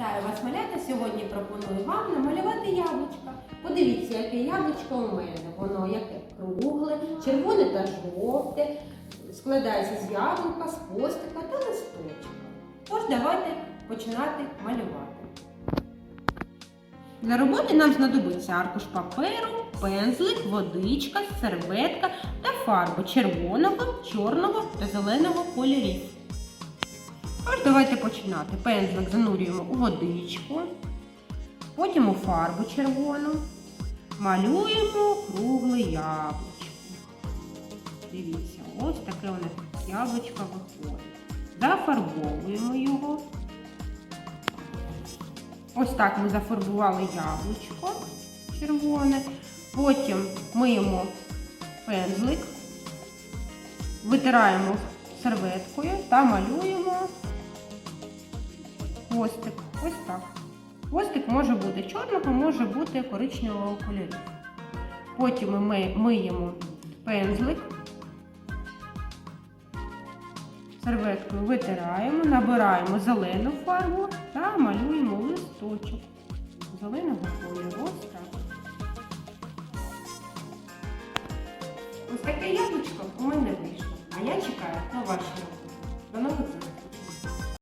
Вітаю вас, малята! Сьогодні пропоную вам намалювати яблучка. Подивіться, яке яблучко у мене. Воно яке кругле, червоне та жовте, складається з яблука, з хвостика та листочка. Тож давайте починати малювати. Для роботи нам знадобиться аркуш паперу, пензлик, водичка, серветка та фарби червоного, чорного та зеленого кольорів. Давайте починати. Пензлик занурюємо у водичку, потім у фарбу червону, малюємо кругле яблучко. Дивіться, ось таке у нас яблучко виходить. Зафарбовуємо його. Ось так ми зафарбували яблучко червоне. Потім миємо пензлик, витираємо серветкою та малюємо хвостик. Ось так. Хвостик може бути чорного, може бути коричневого кольору. Потім ми миємо пензлик, серветкою витираємо, набираємо зелену фарбу та малюємо листочок зеленого кольору. Ось так. Ось таке яблучко у мене вийшло. А я чекаю на ваші роботи. До нових зустрічей!